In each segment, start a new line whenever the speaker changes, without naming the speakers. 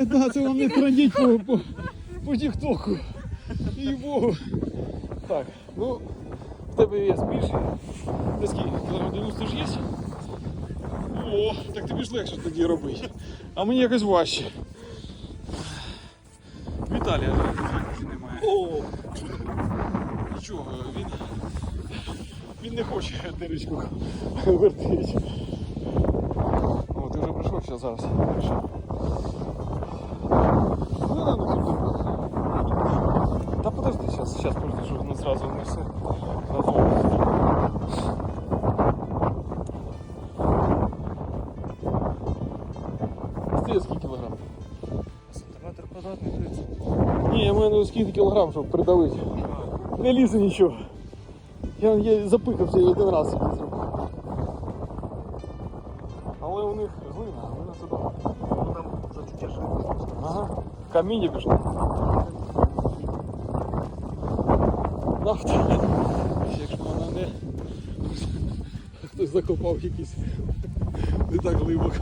Е, Да, це вам не трандіть по, по, по тіктоку. І богу. Так, ну, в тебе є більше. Ти скільки? Кілограм 90 ж є? О, так тобі ж легше тоді робити. А мені якось важче. Віталія вже немає. О! Нічого, він, він не хоче дирочку вертити. О, ти вже прийшов ще зараз. подожди, что ну, сразу не все. Сразу. Ти скільки кілограм?
Сантиметр квадратний 30.
Ні, я маю на увазі скільки кілограм, щоб придавити. Не лізе нічого. Я, я запикався і один раз собі зробив. Але у них глина, а глина це добре.
Ну там вже чуть
Ага. Каміння пішло. Нафта. Якщо вона не. Хтось закопав якийсь не так глибоко.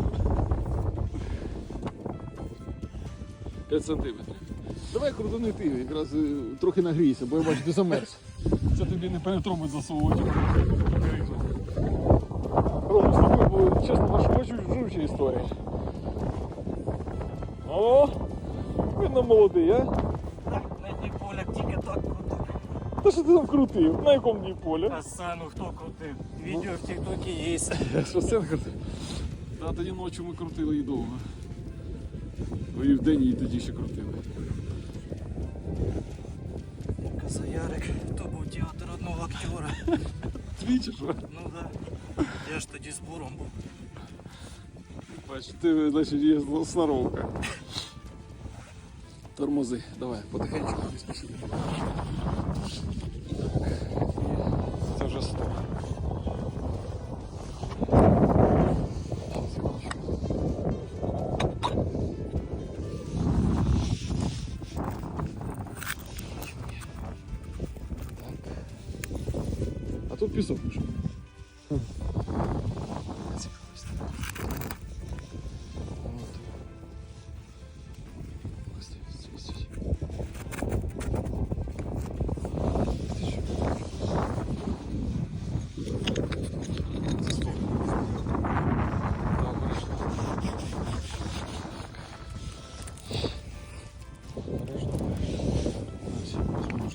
5 сантиметрів. Давай крутани ти, якраз е, трохи нагрійся, бо я бачу, ти замерз. Це тобі не перетробить засовувати. Рома, з тобою було, чесно, ваша жужуча історія. О, видно молодий, а?
Так,
Та що ти там крутив? На якому дні поля?
А сцену хто крутив? Відео в тіктокі є.
Що сцен крутив? Та тоді ночі ми крутили і довго. Ну і вдень і тоді ще крутили.
Косоярик, то був театр одного актера.
Твій чи що?
Ну да. Я ж тоді з буром був.
Бач, ти, значить, є сноровка. Тормози, давай, потихеньку, тут пісок пішов.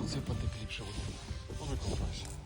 Це буде кріпше. Повикопайся.